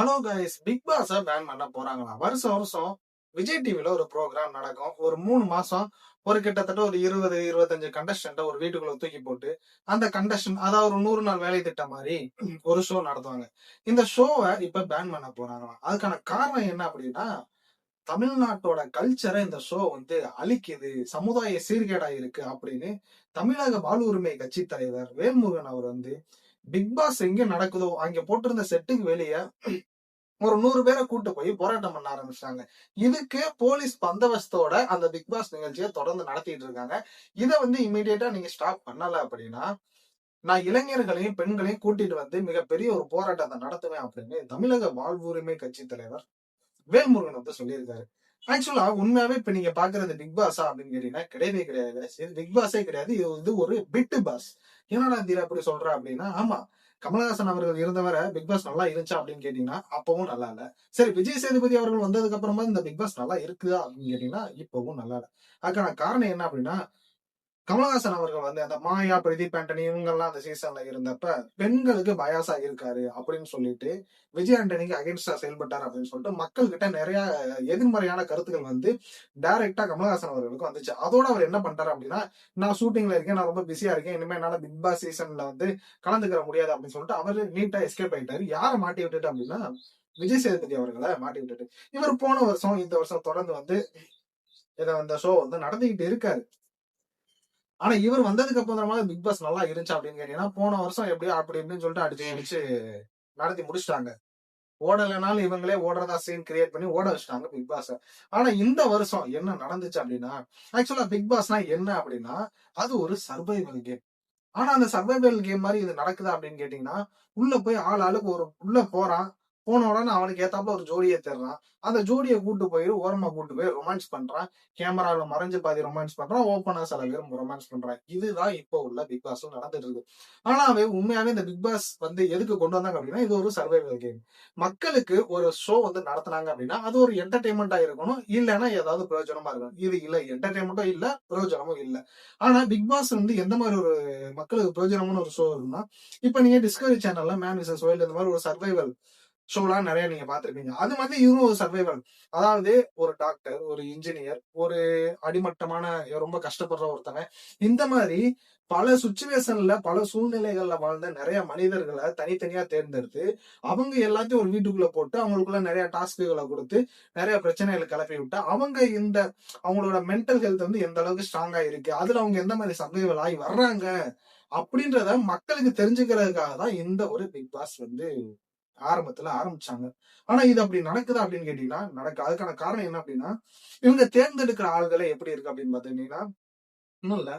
Hello guys Bigg பாஸ ban பண்ண போறாங்களா? வருஷம் வருஷம் விஜய் டிவில ஒரு ப்ரோக்ராம் நடக்கும். ஒரு மூணு மாசம் ஒரு கிட்டத்தட்ட ஒரு இருபது இருபத்தஞ்சு கண்டஸ்டன்ட ஒரு வீட்டுக்குள்ள தூக்கி போட்டு அந்த கண்டஸ்டன் அதாவது ஒரு நூறு நாள் வேலை திட்டம் மாதிரி ஒரு ஷோ நடத்துவாங்க. இந்த ஷோவை இப்ப பேன் பண்ண போறாங்களாம். அதுக்கான காரணம் என்ன அப்படின்னா தமிழ்நாட்டோட கல்ச்சரை இந்த ஷோ வந்து அழிக்குது. சமுதாய சீர்கேடா இருக்கு அப்படின்னு தமிழக பால் உரிமை கட்சி தலைவர் வேல்முருகன் அவர் வந்து பிக் பாஸ் எங்க நடக்குதோ அங்க போட்டிருந்த செட்டுக்கு வெளியே ஒரு நூறு பேரை கூட்டு போய் போராட்டம் பண்ண ஆரம்பிச்சாங்க இதுக்கு போலீஸ் பந்தவஸ்தோட அந்த பிக் பாஸ் நிகழ்ச்சியை தொடர்ந்து நடத்திட்டு இருக்காங்க. இதை வந்து இமீடியட்டா நீங்க ஸ்டாப் பண்ணல அப்படின்னா நான் இளைஞர்களையும் பெண்களையும் கூட்டிட்டு வந்து மிகப்பெரிய ஒரு போராட்டத்தை நடத்துவேன் அப்படின்னு தமிழக வாழ்வுரிமை கட்சி தலைவர் வேல்முருகன் வந்து சொல்லியிருக்காரு. ஆக்சுவலா உண்மையாவே இப்ப நீங்க பாக்குறது பிக் பாஸா அப்படின்னு கேட்டீங்கன்னா கிடையவே கிடையாது. இது பிக் பாஸே கிடையாது. இது வந்து ஒரு பிட்டு பாஸ் என்னடா தீரா அப்படி சொல்ற அப்படின்னா ஆமா கமலஹாசன் அவர்கள் இருந்தவரை பிக் பாஸ் நல்லா இருந்துச்சா அப்படின்னு கேட்டீங்கன்னா அப்பவும் நல்லா இல்ல. சரி விஜய் சேதுபதி அவர்கள் வந்ததுக்கு அப்புறமா இந்த பிக் பாஸ் நல்லா இருக்குதா அப்படின்னு கேட்டீங்கன்னா இப்பவும் நல்லா இல்ல. அதுக்கான காரணம் என்ன அப்படின்னா கமலஹாசன் அவர்கள் வந்து அந்த மாயா பிரதீப் ஆண்டனி இவங்கெல்லாம் அந்த சீசன்ல இருந்தப்ப பெண்களுக்கு பயாசா இருக்காரு அப்படின்னு சொல்லிட்டு விஜய் ஆண்டனிக்கு அகேன்ஸ்டா செயல்பட்டார் அப்படின்னு சொல்லிட்டு மக்கள் கிட்ட நிறைய எதிர்மறையான கருத்துக்கள் வந்து டைரக்டா கமலஹாசன் அவர்களுக்கு வந்துச்சு. அதோட அவர் என்ன பண்றாரு அப்படின்னா நான் ஷூட்டிங்ல இருக்கேன் நான் ரொம்ப பிஸியா இருக்கேன் இனிமே என்னால பிக் பாஸ் சீசன்ல வந்து கலந்துக்கிற முடியாது அப்படின்னு சொல்லிட்டு அவர் நீட்டா எஸ்கேப் ஆயிட்டாரு. யாரை மாட்டி விட்டுட்டு அப்படின்னா விஜய் சேதுபதி அவர்களை மாட்டி விட்டுட்டு. இவர் போன வருஷம் இந்த வருஷம் தொடர்ந்து வந்து இதை அந்த ஷோ வந்து நடந்துகிட்டு இருக்காரு. ஆனா இவர் வந்ததுக்கு அப்புறமா பிக் பாஸ் நல்லா இருந்துச்சு அப்படின்னு கேட்டீங்கன்னா போன வருஷம் எப்படியோ அப்படி இப்படின்னு சொல்லிட்டு அடிச்சு அடிச்சு நடத்தி முடிச்சிட்டாங்க. ஓடலைனாலும் இவங்களே ஓடுறதா சீன் கிரியேட் பண்ணி ஓட வச்சுட்டாங்க பிக் பாஸ். ஆனா இந்த வருஷம் என்ன நடந்துச்சு அப்படின்னா ஆக்சுவலா பிக் பாஸ்னா என்ன அப்படின்னா அது ஒரு சர்வைவல் கேம் ஆனா அந்த சர்வைவல் கேம் மாதிரி இது நடக்குதா அப்படின்னு கேட்டீங்கன்னா உள்ள போய் ஆள் ஆளுக்கு ஒரு உள்ள போறான். போன உடனே அவனுக்கு ஏத்தாப்புல ஒரு ஜோடியை தேடுறான். அந்த ஜோடியை கூட்டு போய் ஓரமா கூட்டு போய் ரொமான்ஸ் பண்றான். கேமரால மறைஞ்சு பாதி ரொமான்ஸ் பண்றான். ஓப்பனா சில பேரும் ரொமான்ஸ் பண்றான் இதுதான் இப்போ உள்ள பிக் பாஸ் நடந்துட்டு இருக்கு. ஆனா அவன் உண்மையாவே இந்த பிக் பாஸ் வந்து எதுக்கு கொண்டு வந்தாங்க அப்படின்னா இது ஒரு சர்வைவல் கேம் மக்களுக்கு ஒரு ஷோ வந்து நடத்துனாங்க அப்படின்னா அது ஒரு என்டர்டைன்மெண்டா இருக்கணும். இல்லைன்னா ஏதாவது பிரயோஜனமா இருக்கணும். இது இல்ல என்டர்டைன்மெண்ட்டும் இல்ல பிரயோஜனமும் இல்ல. ஆனா பிக் பாஸ் வந்து எந்த மாதிரி ஒரு மக்களுக்கு பிரயோஜனமான ஒரு ஷோ இருக்குன்னா இப்ப நீங்க டிஸ்கவரி சேனல்ல மேன் விசஸ் வேர்ல்டு இந்த மாதிரி ஒரு சர்வைவல் ஷோலாம் நிறைய நீங்க பாத்திருப்பீங்க. அது மாதிரி இவரும் ஒரு சர்வைவல் அதாவது ஒரு டாக்டர் ஒரு இன்ஜினியர் ஒரு அடிமட்டமான ரொம்ப கஷ்டப்படுற ஒருத்தவன். இந்த மாதிரி பல சுச்சுவேஷன்ல பல சூழ்நிலைகள்ல வாழ்ந்த நிறைய மனிதர்களை தனித்தனியா தேர்ந்தெடுத்து அவங்க எல்லாத்தையும் ஒரு வீட்டுக்குள்ள போட்டு அவங்களுக்குள்ள நிறைய டாஸ்க்குகளை கொடுத்து நிறைய பிரச்சனைகளை கிளப்பி விட்டு அவங்க இந்த அவங்களோட மென்டல் ஹெல்த் வந்து எந்த அளவுக்கு ஸ்ட்ராங்கா இருக்கு அதுல அவங்க எந்த மாதிரி சர்வைவல் ஆகி வர்றாங்க அப்படின்றத மக்களுக்கு தெரிஞ்சுக்கிறதுக்காக தான் இந்த ஒரு பிக் பாஸ் வந்து ஆரம்பத்துல ஆரம்பிச்சாங்க. ஆனா இது அப்படி நடக்குதா அப்படின்னு கேட்டீங்கன்னா நடக்கு அதுக்கான காரணம் என்ன அப்படின்னா இவங்க தேர்ந்தெடுக்கிற ஆள்களை எப்படி இருக்கு அப்படின்னு பாத்தீங்கன்னா இன்னும் இல்ல.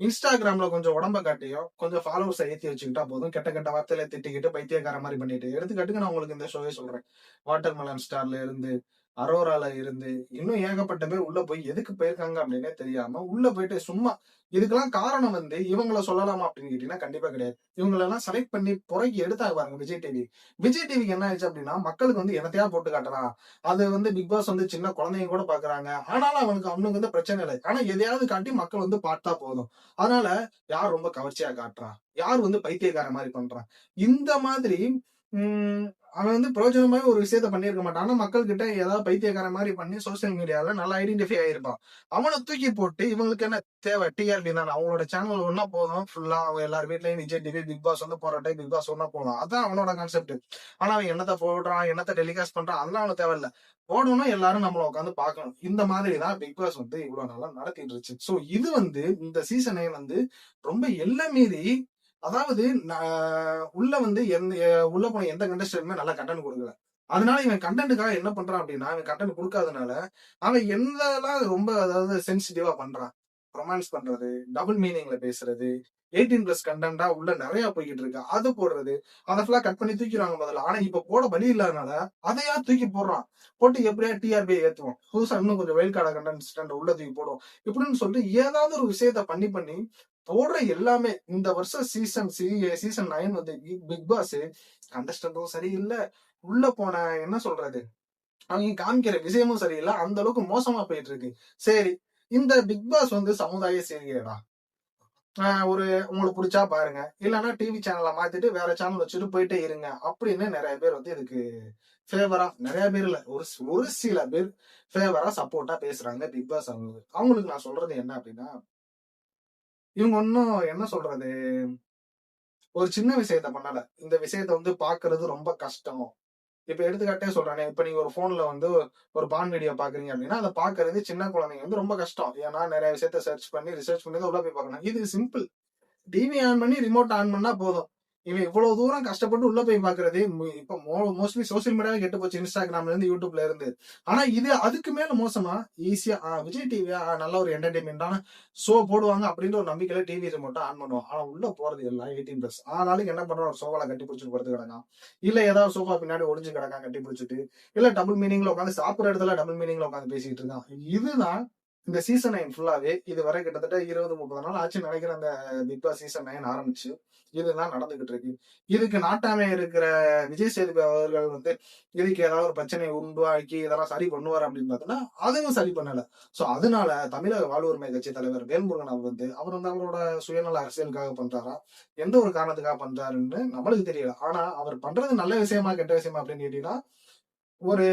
இன்ஸ்டாகிராம்ல கொஞ்சம் உடம்ப காட்டியோ கொஞ்சம் ஃபாலோவர்ஸ் ஏத்தி வச்சுக்கிட்டா போதும். கெட்ட கெட்ட வார்த்தையில திட்டிக்கிட்டு பைத்தியக்கார மாதிரி பண்ணிட்டு எடுத்துக்காட்டுக்கு நான் உங்களுக்கு இந்த ஷோவே சொல்றேன். வாட்டர் மெலன் ஸ்டார்ல இருந்து அரோரால இருந்து இன்னும் ஏகப்பட்ட பேர் உள்ள போய் எதுக்கு போயிருக்காங்க அப்படின்னே தெரியாம உள்ள போயிட்டு சும்மா இதுக்கெல்லாம் காரணம் வந்து இவங்கள சொல்லலாமா அப்படின்னு கேட்டீங்கன்னா கண்டிப்பா கிடையாது. இவங்களெல்லாம் செலக்ட் பண்ணி புறக்கி எடுத்தாங்க பாருங்க விஜய் டிவி விஜய் டிவிக்கு என்ன ஆயிடுச்சு அப்படின்னா மக்களுக்கு வந்து எனத்தையா போட்டு காட்டுறான்? அது வந்து பிக் பாஸ் வந்து சின்ன குழந்தைங்க கூட பாக்குறாங்க. ஆனாலும் அவனுக்கு அவனுக்கு வந்து பிரச்சனை இல்லை. ஆனா எதையாவது காட்டி மக்கள் வந்து பார்த்தா போதும். அதனால யார் ரொம்ப கவர்ச்சியா காட்டுறான்? யார் வந்து பைத்தியக்கார மாதிரி பண்றான்? இந்த மாதிரி அவன் வந்து பிரயோஜனமாவே ஒரு விஷயத்த பண்ணிருக்க மாட்டான். ஆனா மக்கள் கிட்ட ஏதாவது பைத்தியக்கார மாதிரி பண்ணி சோசியல் மீடியால நல்லா ஐடென்டிஃபை ஆயிருப்பான். அவனை தூக்கி போட்டு இவங்களுக்கு என்ன தேவை? டிஆர்பி தான். அவங்களோட சேனல் ஒன்னா போதும். ஃபுல்லா அவங்க எல்லார் வீட்லயும் விஜய் டிவி பிக் பாஸ் வந்து போற டைம் பிக் பாஸ் ஒன்னா போதும். அதான் அவனோட கான்செப்ட் ஆனா அவன் என்னத்த போடுறான் என்னத்த டெலிகாஸ்ட் பண்றான் அதெல்லாம் அவனுக்கு தேவையில்ல. போடணும்னா எல்லாரும் நம்மள உட்காந்து பார்க்கணும். இந்த மாதிரி தான் பிக் பாஸ் வந்து இவ்வளவு நல்லா நடத்திட்டு இருந்துச்சு. சோ இது வந்து இந்த சீசனே வந்து ரொம்ப எல்லை மீறி அதாவது உள்ள வந்து எந்த உள்ள போன எந்த கண்டஸ்டன்ட்மே நல்லா கண்டென்ட் கொடுக்கல. அதனால இவன் கண்டென்ட்டுக்காக என்ன பண்றான் அப்படின்னா அவன் கண்டென்ட் கொடுக்காதனால அவன் எந்தெல்லாம் ரொம்ப அதாவது சென்சிட்டிவா பண்றான். ரொமான்ஸ் பண்றது டபுள் மீனிங்ல பேசுறது எயிட்டீன் பிளஸ் கண்டென்ட்டா உள்ள நிறைய போய்கிட்டு இருக்கு. அது போடுறது அதை ஃபுல்லா கட் பண்ணி தூக்கிடுவாங்க முதல்ல. ஆனா இப்ப போட வழி இல்லாதனால அதையா தூக்கி போடுறான். போட்டு எப்படியா டிஆர்பி ஏத்துவோம் புதுசா இன்னும் கொஞ்சம் வெயில் கார்டு கண்டென்ட் உள்ள தூக்கி போடுவோம் இப்படின்னு சொல்லிட்டு ஏதாவது ஒரு விஷயத்த பண்ணி பண்ணி ஓடுற எல்லாமே இந்த வருஷம் சீசன் சீசன் நைன் வந்து பிக் பாஸ் கண்டஸ்டன்டும் சரியில்லை. உள்ள போன என்ன சொல்றது? அவங்க காமிக்கிற விஷயமும் சரியில்லை. அந்த அளவுக்கு மோசமா போயிட்டு இருக்கு சரி இந்த பிக் பாஸ் வந்து சமுதாய செய்தியடா ஆஹ் ஒரு உங்களுக்கு பிடிச்சா பாருங்க. இல்லைன்னா டிவி சேனலை மாத்திட்டு வேற சேனல் வச்சுட்டு போயிட்டே இருங்க. அப்படின்னு நிறைய பேர் வந்து இதுக்கு ஃபேவரா நிறைய பேர் இல்ல. ஒரு ஒரு சில பேர் ஃபேவரா சப்போர்ட்டா பேசுறாங்க பிக் பாஸ் அவங்களுக்கு. அவங்களுக்கு நான் சொல்றது என்ன அப்படின்னா இவங்க ஒன்னும் என்ன சொல்றது? ஒரு சின்ன விஷயத்த பண்ணல. இந்த விஷயத்த வந்து பாக்குறது ரொம்ப கஷ்டம். இப்ப எடுத்துக்காட்டே சொல்றானே இப்ப நீங்க ஒரு போன்ல வந்து ஒரு பான் வீடியோ பாக்குறீங்க அப்படின்னா அதை பாக்குறது சின்ன குழந்தைங்க வந்து ரொம்ப கஷ்டம். ஏன்னா நிறைய விஷயத்த சர்ச் பண்ணி ரிசர்ச் பண்ணி தான் உள்ள போய் பார்க்கணும். இது சிம்பிள் டிவி ஆன் பண்ணி ரிமோட் ஆன் பண்ணா போதும். இவன் இவ்வளவு தூரம் கஷ்டப்பட்டு உள்ள போய் பாக்குறது இப்ப மோஸ்ட்லி சோசியல் மீடியாவே கெட்டு போச்சு இன்ஸ்டாகிராம்ல இருந்து யூடியூப்ல இருந்து. ஆனா இது அதுக்கு மேல மோசமா ஈஸியா விஜய் டிவி நல்ல ஒரு என்டர்டைன்மெண்டான ஷோ போடுவாங்க அப்படின்ற ஒரு நம்பிக்கையில டிவி ரிமோட்டை ஆன் பண்ணுவோம் ஆனா உள்ள போறது எல்லாம் எயிட்டீன் பிளஸ் ஆனாலும் என்ன பண்றோம் ஒரு சோஃபால கட்டி பிடிச்சிட்டு போறது கிடக்கான். இல்ல ஏதாவது சோஃபா பின்னாடி ஒளிஞ்சு கிடக்கான் கட்டி பிடிச்சிட்டு. இல்ல டபுள் மீனிங்ல உட்காந்து சாப்பிடுற இடத்துல டபுள் மீனிங்ல உட்காந்து பேசிட்டு இருக்கான். இதுதான் இந்த சீசன் நைன் ஃபுல்லாவே இது வரை கிட்டத்தட்ட இருபது முப்பது நாள் ஆச்சு நினைக்கிற அந்த பிக் பாஸ் சீசன் நைன் ஆரம்பிச்சு இதுதான் நடந்துகிட்டு இருக்கு. இதுக்கு நாட்டாமே இருக்கிற விஜய் சேதுபதி அவர்கள் வந்து இதுக்கு ஏதாவது ஒரு பிரச்சனையை உண்டாக்கி இதெல்லாம் சரி பண்ணுவார் அப்படின்னு பார்த்தோன்னா அதையும் சரி பண்ணல. சோ அதனால தமிழக வாழ்வுரிமை கட்சி தலைவர் வேல்முருகன் அவர் வந்து அவர் வந்து அவரோட சுயநல அரசியலுக்காக பண்றாரா? எந்த ஒரு காரணத்துக்காக பண்றாருன்னு நம்மளுக்கு தெரியல. ஆனா அவர் பண்றது நல்ல விஷயமா கெட்ட விஷயமா அப்படின்னு கேட்டீங்கன்னா ஒரு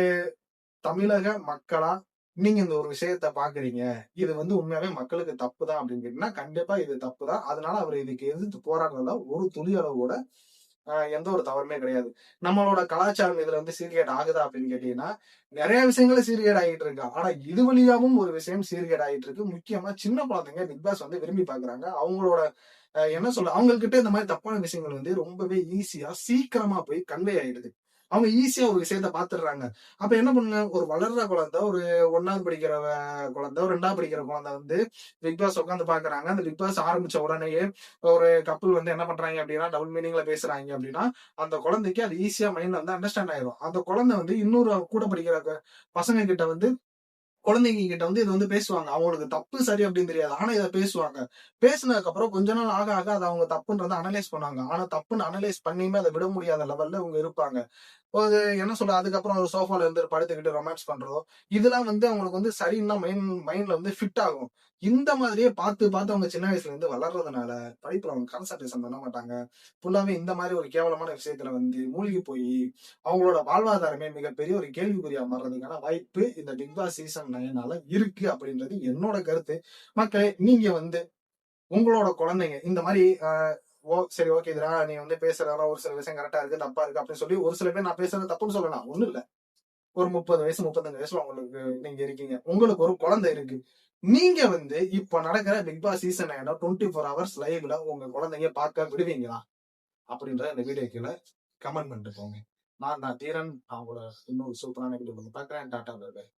தமிழக மக்களா நீங்க இந்த ஒரு விஷயத்த பாக்குறீங்க இது வந்து உண்மையாவே மக்களுக்கு தப்பு தான் அப்படின்னு கேட்டீங்கன்னா கண்டிப்பா இது தப்பு தான் அதனால அவர் இதுக்கு எதிர்த்து போராடுறதுல ஒரு துளி அளவு கூட எந்த ஒரு தவறுமே கிடையாது. நம்மளோட கலாச்சாரம் இதுல வந்து சீர்கேட் ஆகுதா அப்படின்னு கேட்டீங்கன்னா நிறைய விஷயங்கள சீர்கேட் ஆகிட்டு இருக்கு. ஆனா இது வழியாவும் ஒரு விஷயம் சீர்கேட் ஆகிட்டு இருக்கு. முக்கியமா சின்ன குழந்தைங்க பிக் பாஸ் வந்து விரும்பி பாக்குறாங்க. அவங்களோட என்ன சொல்ல அவங்ககிட்ட இந்த மாதிரி தப்பான விஷயங்கள் வந்து ரொம்பவே ஈஸியா சீக்கிரமா போய் கன்வே ஆயிடுது. அவங்க ஈஸியா ஒரு விஷயத்த பாத்துடுறாங்க. அப்ப என்ன பண்ணுங்க ஒரு வளர்ற குழந்தை ஒரு ஒன்னாவது படிக்கிற குழந்தை ஒரு ரெண்டாவது படிக்கிற குழந்தை வந்து பிக் பாஸ் உட்காந்து பாக்குறாங்க. அந்த பிக் பாஸ் ஆரம்பிச்ச உடனேயே ஒரு கப்பல் வந்து என்ன பண்றாங்க அப்படின்னா டபுள் மீனிங்ல பேசுறாங்க அப்படின்னா அந்த குழந்தைக்கு அது ஈஸியா மைண்ட்ல வந்து அண்டர்ஸ்டாண்ட் ஆயிரும். அந்த குழந்தை வந்து இன்னொரு கூட படிக்கிற பசங்க கிட்ட வந்து குழந்தைங்க கிட்ட வந்து இது வந்து பேசுவாங்க. அவங்களுக்கு தப்பு சரி அப்படின்னு தெரியாது. ஆனா இதை பேசுவாங்க. பேசினதுக்கு அப்புறம் கொஞ்ச நாள் ஆக ஆக அதை அவங்க தப்புன்றத அனலைஸ் பண்ணுவாங்க. ஆனா தப்புன்னு அனலைஸ் பண்ணியுமே அதை விட முடியாத லெவல்ல இவங்க இருப்பாங்க. ஒரு என்ன சொல்ற அதுக்கப்புறம் ஒரு சோஃபால இருந்து படுத்துக்கிட்டு ரொமான்ஸ் பண்றதோ இதெல்லாம் வந்து அவங்களுக்கு வந்து சரின்னா மைண்ட் மைண்ட்ல வந்து ஃபிட் ஆகும். இந்த மாதிரியே பார்த்து பார்த்து அவங்க சின்ன வயசுல இருந்து வளர்றதுனால படிப்புல அவங்க கான்சன்ட்ரேஷன் பண்ண மாட்டாங்க. ஃபுல்லாவே இந்த மாதிரி ஒரு கேவலமான விஷயத்துல வந்து மூழ்கி போய் அவங்களோட வாழ்வாதாரமே மிகப்பெரிய ஒரு கேள்விக்குறியா மாறுறதுக்கான வாய்ப்பு இந்த பிக் பாஸ் சீசன் நைனால இருக்கு அப்படின்றது என்னோட கருத்து. மக்களே நீங்க வந்து உங்களோட குழந்தைங்க இந்த மாதிரி ஆஹ், ஓ சரி ஓகே இதுரா நீ வந்து பேசுறதெல்லாம் ஒரு சில விஷயம் கரெக்டா இருக்கு தப்பா இருக்கு அப்படின்னு சொல்லி ஒரு சில பேர் நான் பேசுறது தப்புன்னு சொல்லலாம். ஒண்ணும் இல்ல. ஒரு முப்பது வயசு முப்பத்தஞ்சு வயசுல உங்களுக்கு நீங்க இருக்கீங்க. உங்களுக்கு ஒரு குழந்தை இருக்கு. நீங்க வந்து இப்ப நடக்கிற பிக் பாஸ் சீசன் ஆயிடும் டுவெண்ட்டி ஃபோர் ஹவர்ஸ் லைவ்ல உங்க குழந்தைங்க பார்க்க விடுவீங்களா? அப்படின்ற இந்த வீடியோ கீழே கமெண்ட் பண்ணிட்டு போங்க. நான் தான் தீரன். அவங்களோட இன்னொரு சூப்பரான வீடியோ பார்க்குறேன். டாட்டா பாய்